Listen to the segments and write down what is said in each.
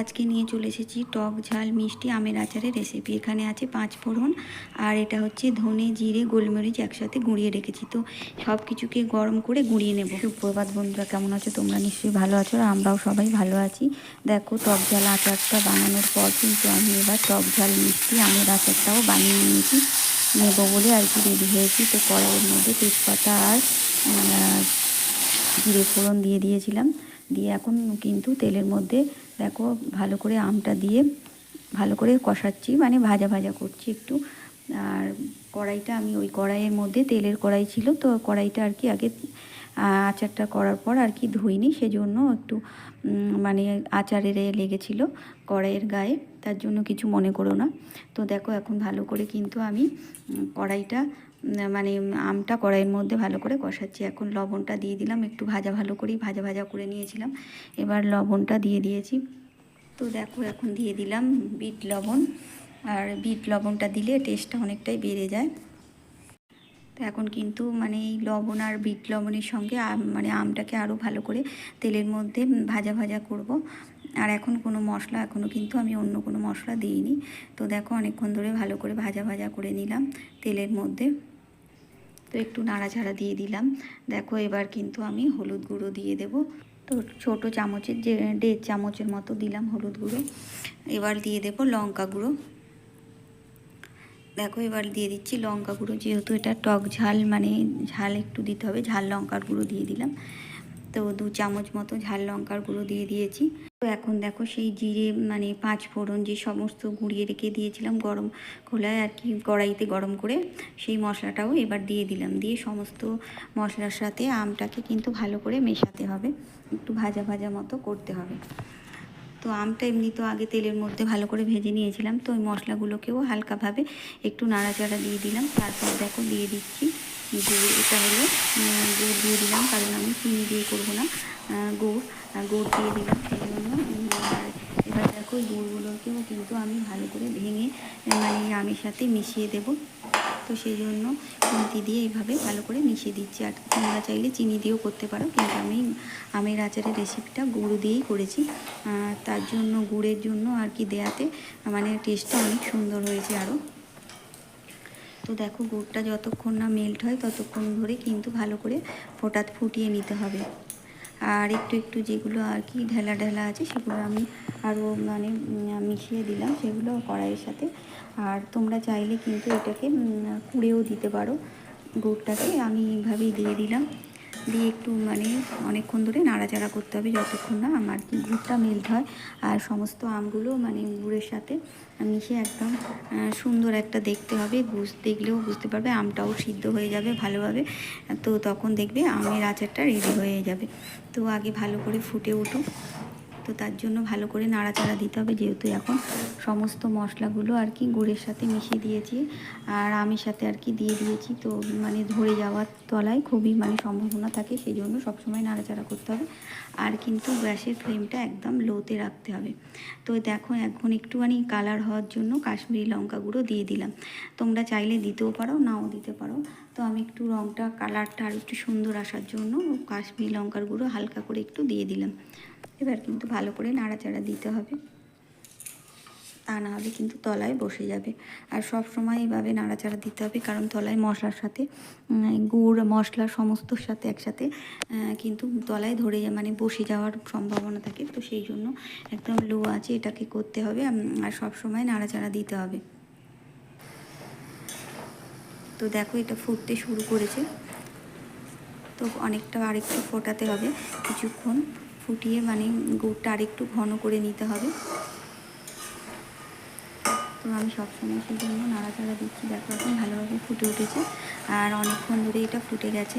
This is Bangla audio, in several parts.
আজকে নিয়ে চলে এসেছি টক ঝাল মিষ্টি আমের আচারের রেসিপি এখানে আছে পাঁচ ফোড়ন আর এটা হচ্ছে ধনে, জিরে, গোলমরিচ একসাথে গুঁড়িয়ে রেখেছি। তো সব কিছুকে গরম করে গুঁড়িয়ে নেব। সুপ্রভাত বন্ধুরা, কেমন আছো? তোমরা নিশ্চয়ই ভালো আছো আর আমরাও সবাই ভালো আছি। দেখো টক ঝাল আচারটা বানানোর পর কিন্তু আমি এবার টক ঝাল মিষ্টি আমের আচারটাও বানিয়ে নিয়েছি। নেব বলে আর কি রেডি হয়েছি। তো কড়াইয়ের মধ্যে তেজপাতা আর জিরে ফোড়ন দিয়ে দিয়েছিলাম। দিয়ে এখন কিন্তু তেলের মধ্যে দেখো, ভালো করে আমটা দিয়ে ভালো করে কষাচ্ছি মানে ভাজা ভাজা করছি একটু। আর কড়াইটা আমি ওই কড়াইয়ের মধ্যে, তেলের কড়াই ছিল, তো কড়াইটা আর কি আগে আচারটা করার পর আর কি ধুইনি, সেজন্য একটু মানে আচারের এ লেগেছিল কড়াইয়ের গায়ে, তার জন্য কিছু মনে করো না। তো দেখো, এখন ভালো করে কিন্তু আমি কড়াইটা মানে আমটা কড়াইয়ের মধ্যে ভালো করে কষাচ্ছি। এখন লবণটা দিয়ে দিলাম, একটু ভাজা ভালো করেই ভাজা ভাজা করে নিয়েছিলাম। এবার লবণটা দিয়ে দিয়েছি। তো দেখো, এখন দিয়ে দিলাম বিট লবণ। আর বিট লবণটা দিলে টেস্টটা অনেকটাই বেড়ে যায়। তো এখন কিন্তু মানে এই লবণ আর বিট লবণের সঙ্গে মানে আমটাকে আরও ভালো করে তেলের মধ্যে ভাজা ভাজা করব। আর এখন কোনো মশলা এখনও কিন্তু আমি অন্য কোনো মশলা দিইনি। তো দেখো, অনেকক্ষণ ধরে ভালো করে ভাজা ভাজা করে নিলাম তেলের মধ্যে। তো একটু নাড়াচাড়া দিয়ে দিলাম। দেখো এবার কিন্তু আমি হলুদ গুঁড়ো দিয়ে দেব। তো ছোটো চামচের যে, দেড় চামচের মতো দিলাম হলুদ গুঁড়ো। এবার দিয়ে দেব লঙ্কা গুঁড়ো। দেখো এবার দিয়ে দিচ্ছি লঙ্কা গুঁড়ো। যেহেতু এটা টক ঝাল মানে ঝাল একটু দিতে হবে, ঝাল লঙ্কার গুঁড়ো দিয়ে দিলাম। তো দু চামচ মতো ঝাল লঙ্কার গুঁড়ো দিয়ে দিয়েছি। তো এখন দেখো সেই জিরে মানে পাঁচ ফোড়ন যে সমস্ত গুঁড়িয়ে রেখে দিয়েছিলাম গরম খোলায় আর কি, কড়াইতে গরম করে সেই মশলাটাও এবার দিয়ে দিলাম। দিয়ে সমস্ত মশলার সাথে আমটাকে কিন্তু ভালো করে মেশাতে হবে। একটু ভাজা ভাজা মতো করতে হবে। তো আমটা এমনি তো আগে তেলের মধ্যে ভালো করে ভেজে নিয়েছিলাম। তো ওই মশলাগুলোকেও হালকাভাবে একটু নাড়াচাড়া দিয়ে দিলাম। তারপর দেখো দিয়ে দিচ্ছি গুড় এটা হলো গুড় দিয়ে দিলাম, কারণ আমি চিনি দিয়ে করব না গুড়। গুড় দিয়ে দিলাম সেই জন্য এবার দেখো গুড়গুলোকেও কিন্তু আমি ভালো করে ভেঙে মানে আমের সাথে মিশিয়ে দেবো। তো সেই জন্য খুন্তি দিয়ে এইভাবে ভালো করে মিশিয়ে দিচ্ছি। আর তোমরা চাইলে চিনি দিয়েও করতে পারো, কিন্তু আমি আমের আচারের রেসিপিটা গুঁড়ো দিয়েই করেছি। তার জন্য, গুড়ের জন্য আর কি দেয়াতে মানে টেস্টটা অনেক সুন্দর হয়েছে আরও তো দেখো, গুড়টা যতক্ষণ না মেল্ট হয়, ততক্ষণ ধরে কিন্তু ভালো করে ফোটা ফুটিয়ে নিতে হবে। আর একটু একটু যেগুলো আর কি ঢেলা ঢেলা আছে, সেগুলো আমি আরও মানে মিশিয়ে দিলাম সেগুলো কড়াইয়ের সাথে। আর তোমরা চাইলে কিন্তু এটাকে কুড়েও দিতে পারো। গুড়টাকে আমি এইভাবেই দিয়ে দিলাম। দিয়ে একটু মানে অনেকক্ষণ ধরে নাড়াচাড়া করতে হবে যতক্ষণ না আমার গুড়টা মেল্ট হয়। আর সমস্ত আমগুলো মানে গুড়ের সাথে মিশে একদম সুন্দর একটা দেখতে হবে। বুঝ দেখলেও বুঝতে পারবে আমটাও সিদ্ধ হয়ে যাবে ভালোভাবে। তো তখন দেখবে আমের আচারটা রেডি হয়ে যাবে। তো আগে ভালো করে ফুটে উঠুক। তো তার জন্য ভালো করে নাড়াচাড়া দিতে হবে, যেহেতু এখন সমস্ত মশলাগুলো আর কি গুড়ের সাথে মিশিয়ে দিয়েছি আর আমের সাথে আর কি দিয়ে দিয়েছি। তো মানে ধরে যাওয়ার তলায় খুবই মানে সম্ভাবনা থাকে সেই জন্য সবসময় নাড়াচাড়া করতে হবে। আর কিন্তু গ্যাসের ফ্লেমটা একদম লোতে রাখতে হবে। তো দেখো এখন একটুখানি কালার হওয়ার জন্য কাশ্মীরি লঙ্কা গুঁড়ো দিয়ে দিলাম। তোমরা চাইলে দিতেও পারো, নাও দিতে পারো। তো আমি একটু রঙটা কালারটা আর একটু সুন্দর আসার জন্য কাশ্মীরি লঙ্কার গুঁড়ো হালকা করে একটু দিয়ে দিলাম। এবার কিন্তু ভালো করে নাড়াচাড়া দিতে হবে। তা না হলে কিন্তু তলায় বসে যাবে। আর সব সময় এইভাবে নাড়াচাড়া দিতে হবে, কারণ তলায় মশলার সাথে গুড়, মশলা সমস্তর সাথে একসাথে কিন্তু তলায় ধরে মানে বসে যাওয়ার সম্ভাবনা থাকে। তো সেই জন্য একদম লো আছে এটাকে করতে হবে আর সব সময় নাড়াচাড়া দিতে হবে। তো দেখো এটা ফুটতে শুরু করেছে। তো অনেকটা আরেকটু ফোটাতে হবে কিছুক্ষণ। ফুটিয়ে মানে গুড়টা আরেকটু ঘন করে নিতে হবে। তো আমি সবসময় সেই জন্য নাড়াচাড়া দিচ্ছি। দেখো এখন ভালোভাবে ফুটে উঠেছে আর অনেকক্ষণ ধরে এটা ফুটে গেছে।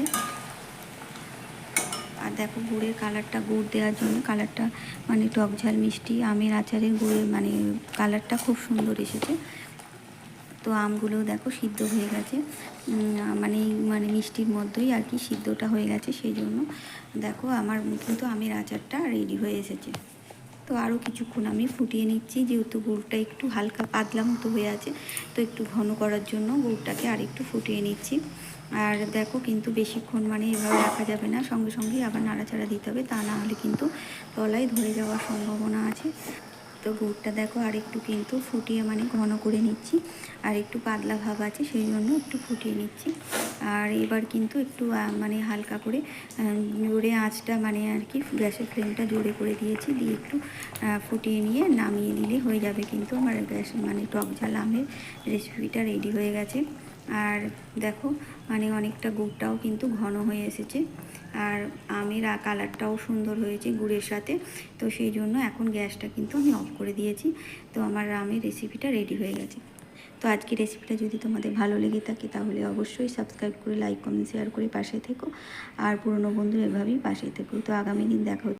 আর দেখো গুড়ের কালারটা গুড় দেওয়ার জন্য কালারটা মানে টক ঝাল মিষ্টি আমের আচারের গুড়ের মানে কালারটা খুব সুন্দর এসেছে। তো আমগুলো দেখো সিদ্ধ হয়ে গেছে। মানে মানে মিষ্টির মধ্যেই আর কি সিদ্ধটা হয়ে গেছে সেই জন্য। দেখো আমার কিন্তু আমের আচারটা রেডি হয়ে এসেছে। তো আরও কিছুক্ষণ আমি ফুটিয়ে নিচ্ছি, যেহেতু গুড়টা একটু হালকা পাতলা মতো হয়ে আছে, তো একটু ঘন করার জন্য গুড়টাকে আর একটু ফুটিয়ে নিচ্ছি। আর দেখো কিন্তু বেশিক্ষণ মানে এভাবে রাখা যাবে না, সঙ্গে সঙ্গেই আবার নাড়াচাড়া দিতে হবে, তা না হলে কিন্তু তলায় ধরে যাওয়ার সম্ভাবনা আছে। তো গুড়টা দেখো আর একটু কিন্তু ফুটিয়ে মানে ঘন করে নিচ্ছি। আর একটু পাতলা ভাব আছে, সেই জন্য একটু ফুটিয়ে নিচ্ছি। আর এবার কিন্তু একটু মানে হালকা করে জোরে আঁচটা মানে আর কি গ্যাসের ফ্লেমটা জোরে করে দিয়েছি। দিয়ে একটু ফুটিয়ে নিয়ে নামিয়ে নিলে হয়ে যাবে কিন্তু আমার গ্যাস মানে টক ঝাল আমের রেসিপিটা রেডি হয়ে গেছে। আর দেখো মানে অনেকটা গুড়টাও কিন্তু ঘন হয়ে এসেছে। আর আমের কালারটাও সুন্দর হয়েছে গুড়ের সাথে। তো সেই জন্য এখন গ্যাসটা কিন্তু আমি অফ করে দিয়েছি। তো আমার আমের রেসিপিটা রেডি হয়ে গেছে। তো আজকের রেসিপিটা যদি তোমাদের ভালো লেগে থাকে তাহলে অবশ্যই সাবস্ক্রাইব করে লাইক কমেন্ট শেয়ার করে পাশে থেকো। আর পুরনো বন্ধু এভাবেই পাশে থেকো। তো আগামী দিন দেখা